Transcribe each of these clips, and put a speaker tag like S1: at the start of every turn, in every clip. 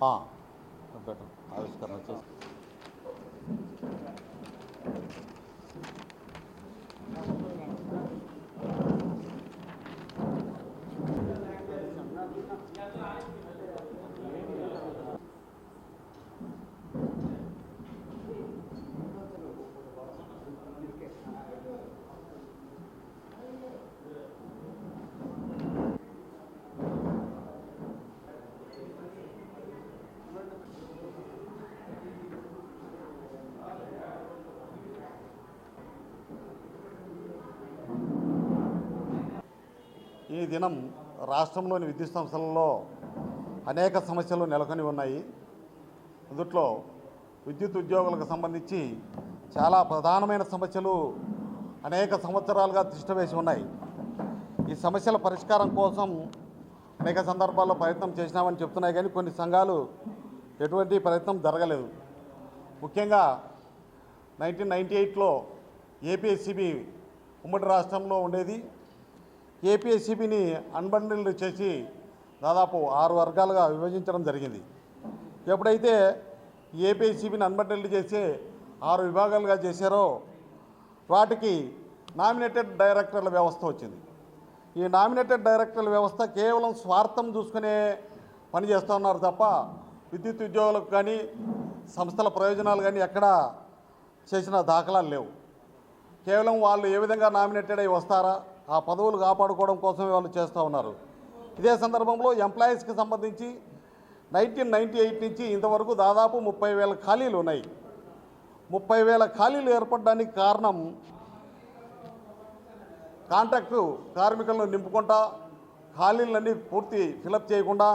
S1: ఆ, ఆవిష్కరణ చేసి ఈ దినం రాష్ట్రంలోని విద్యుత్ సంస్థలలో అనేక సమస్యలు నెలకొని ఉన్నాయి. అందుట్లో విద్యుత్ ఉద్యోగులకు సంబంధించి చాలా ప్రధానమైన సమస్యలు అనేక సంవత్సరాలుగా తిష్టవేసి ఉన్నాయి. ఈ సమస్యల పరిష్కారం కోసం అనేక సందర్భాల్లో ప్రయత్నం చేసినామని చెప్తున్నాయి కానీ కొన్ని సంఘాలు ఎటువంటి ప్రయత్నం జరగలేదు. ముఖ్యంగా నైన్టీన్ నైంటీ ఎయిట్లో ఏపీఎస్సిబి ఉమ్మడి రాష్ట్రంలో ఉండేది. ఏపీఎస్సిబిని అన్బండిల్డ్ చేసి దాదాపు ఆరు వర్గాలుగా విభజించడం జరిగింది. ఎప్పుడైతే ఏపీఎస్సిబిని అన్బండిల్డ్ చేసి ఆరు విభాగాలుగా చేశారో వాటికి నామినేటెడ్ డైరెక్టర్ల వ్యవస్థ వచ్చింది. ఈ నామినేటెడ్ డైరెక్టర్ల వ్యవస్థ కేవలం స్వార్థం చూసుకునే పని చేస్తున్నారు తప్ప విద్యుత్ ఉద్యోగులకు కానీ సంస్థల ప్రయోజనాలు కానీ ఎక్కడా చేసిన దాఖలాలు లేవు. కేవలం వాళ్ళు ఏ విధంగా నామినేటెడ్ అయి వస్తారా ఆ పదవులు కాపాడుకోవడం కోసమే వాళ్ళు చేస్తూ ఉన్నారు. ఇదే సందర్భంలో ఎంప్లాయీస్కి సంబంధించి నైన్టీన్ నైంటీ ఎయిట్ నుంచి ఇంతవరకు దాదాపు ముప్పై వేల ఖాళీలు ఉన్నాయి. ముప్పై వేల ఖాళీలు ఏర్పడడానికి కారణం కాంట్రాక్టు కార్మికులను నింపుకుంటా ఖాళీలన్నీ పూర్తి ఫిలప్ చేయకుండా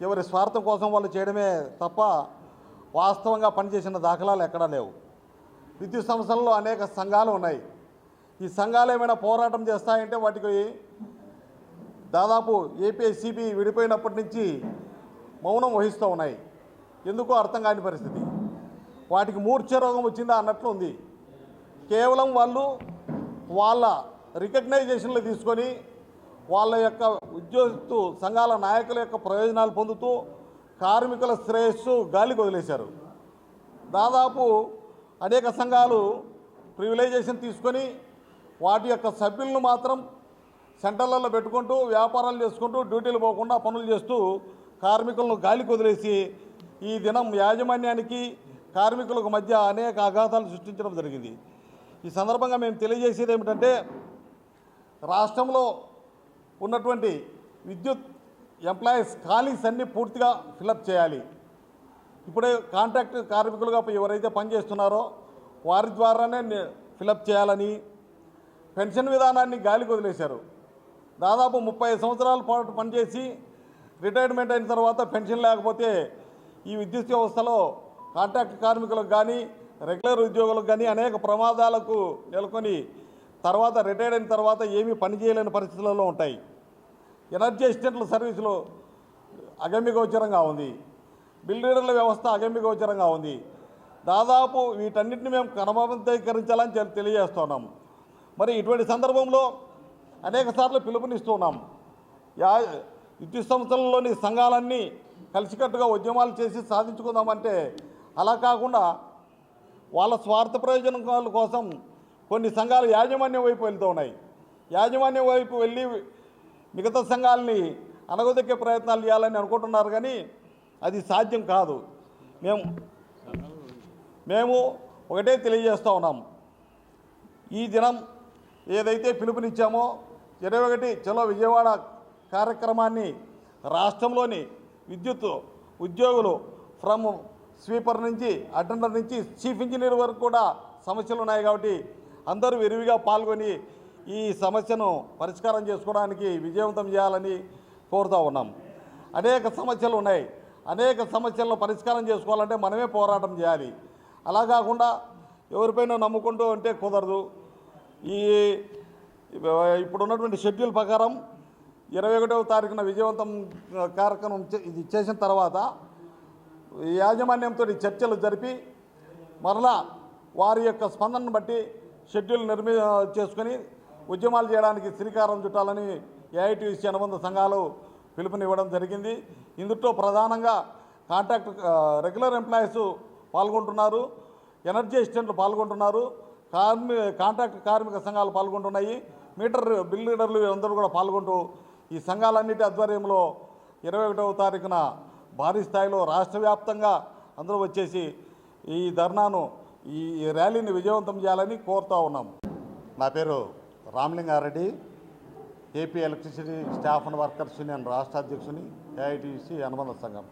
S1: ఎవరి స్వార్థం కోసం వాళ్ళు చేయడమే తప్ప వాస్తవంగా పనిచేసిన దాఖలాలు ఎక్కడా లేవు. విద్యుత్ సంస్థల్లో అనేక సంఘాలు ఉన్నాయి. ఈ సంఘాలు ఏమైనా పోరాటం చేస్తాయంటే వాటికి దాదాపు ఏపీఎస్సిబి విడిపోయినప్పటి నుంచి మౌనం వహిస్తూ ఉన్నాయి. ఎందుకో అర్థం కాని పరిస్థితి. వాటికి మూర్ఛ రోగం వచ్చిందా అన్నట్లు ఉంది. కేవలం వాళ్ళు వాళ్ళ రికగ్నైజేషన్లు తీసుకొని వాళ్ళ యొక్క ఉద్యోగస్తు సంఘాల నాయకుల యొక్క ప్రయోజనాలు పొందుతూ కార్మికుల శ్రేయస్సు గాలికి వదిలేశారు. దాదాపు అనేక సంఘాలు ప్రివిలైజేషన్ తీసుకొని వాటి యొక్క సభ్యులను మాత్రం సెంటర్లలో పెట్టుకుంటూ వ్యాపారాలు చేసుకుంటూ డ్యూటీలు పోకుండా పనులు చేస్తూ కార్మికులను గాలి వదిలేసి ఈ దినం యాజమాన్యానికి కార్మికులకు మధ్య అనేక ఆఘాతాలు సృష్టించడం జరిగింది. ఈ సందర్భంగా మేము తెలియజేసేది ఏమిటంటే రాష్ట్రంలో ఉన్నటువంటి విద్యుత్ ఎంప్లాయీస్ ఖాళీస్ అన్నీ పూర్తిగా ఫిలప్ చేయాలి. ఇప్పుడే కాంట్రాక్ట్ కార్మికులుగా ఎవరైతే పనిచేస్తున్నారో వారి ద్వారానే ఫిలప్ చేయాలని పెన్షన్ విధానాన్ని గాలికి వదిలేశారు. దాదాపు ముప్పై సంవత్సరాల పాటు పనిచేసి రిటైర్మెంట్ అయిన తర్వాత పెన్షన్ లేకపోతే ఈ విద్యుత్ వ్యవస్థలో కాంట్రాక్ట్ కార్మికులకు కానీ రెగ్యులర్ ఉద్యోగులకు కానీ అనేక ప్రమాదాలకు నెలకొని తర్వాత రిటైర్ అయిన తర్వాత ఏమీ పని చేయలేని పరిస్థితులలో ఉంటాయి. ఎనర్జీ అసిస్టెంట్ల సర్వీసులు అగమ్యగోచరంగా ఉంది. బిల్డర్ల వ్యవస్థ అగమ్యగోచరంగా ఉంది. దాదాపు వీటన్నిటిని మేము క్రమబద్ధీకరించాలని తె- తెలియజేస్తున్నాం. మరి ఇటువంటి సందర్భంలో అనేక సార్లు పిలుపునిస్తున్నాం యా విద్యుత్ సంస్థలలోని సంఘాలన్నీ కలిసికట్టుగా ఉద్యమాలు చేసి సాధించుకుందామంటే అలా కాకుండా వాళ్ళ స్వార్థ ప్రయోజనాల కోసం కొన్ని సంఘాలు యాజమాన్యం వైపు వెళ్తూ ఉన్నాయి. యాజమాన్యం వైపు వెళ్ళి మిగతా సంఘాలని అనగదొక్కే ప్రయత్నాలు చేయాలని అనుకుంటున్నారు కానీ అది సాధ్యం కాదు. మేము మేము ఒకటే తెలియజేస్తూ ఉన్నాం. ఈ దినం ఏదైతే పిలుపునిచ్చామో ఇరవై ఒకటి చలో విజయవాడ కార్యక్రమాన్ని రాష్ట్రంలోని విద్యుత్ ఉద్యోగులు ఫ్రమ్ స్వీపర్ నుంచి అటెండర్ నుంచి చీఫ్ ఇంజనీర్ వరకు కూడా సమస్యలు ఉన్నాయి కాబట్టి అందరూ విరివిగా పాల్గొని ఈ సమస్యను పరిష్కారం చేసుకోవడానికి విజయవంతం చేయాలని కోరుతూ ఉన్నాం. అనేక సమస్యలు ఉన్నాయి. అనేక సమస్యలను పరిష్కారం చేసుకోవాలంటే మనమే పోరాటం చేయాలి. అలా కాకుండా ఎవరిపైన నమ్ముకుంటూ ఉంటే కుదరదు. ఈ ఇప్పుడు ఉన్నటువంటి షెడ్యూల్ ప్రకారం ఇరవై ఒకటవ తారీఖున విజయవంతం కార్యక్రమం చే- ఇది చేసిన తర్వాత యాజమాన్యంతో చర్చలు జరిపి మరలా వారి యొక్క స్పందనను బట్టి షెడ్యూల్ నిర్మి చేసుకొని ఉద్యమాలు చేయడానికి శ్రీకారం చుట్టాలని ఏఐటీసీ అనుబంధ సంఘాలు పిలుపునివ్వడం జరిగింది. ఇందులో ప్రధానంగా కాంట్రాక్ట్ రెగ్యులర్ ఎంప్లాయీస్ పాల్గొంటున్నారు. ఎనర్జీ అసిస్టెంట్లు పాల్గొంటున్నారు. కార్మి కాంట్రాక్ట్ కార్మిక సంఘాలు పాల్గొంటున్నాయి. మీటర్ బిల్ లీడర్లు అందరూ కూడా పాల్గొంటూ ఈ సంఘాలన్నిటి ఆధ్వర్యంలో ఇరవై ఒకటవ తారీఖున భారీ స్థాయిలో రాష్ట్ర వ్యాప్తంగా అందరూ వచ్చేసి ఈ ధర్నాను ఈ ఈ ర్యాలీని విజయవంతం చేయాలని కోరుతా ఉన్నాం. నా పేరు Ramalingareddy. AP electricity staff and workers union రాష్ట్ర అధ్యక్షుని ఏఐటీసీ అనుబంధ సంఘం.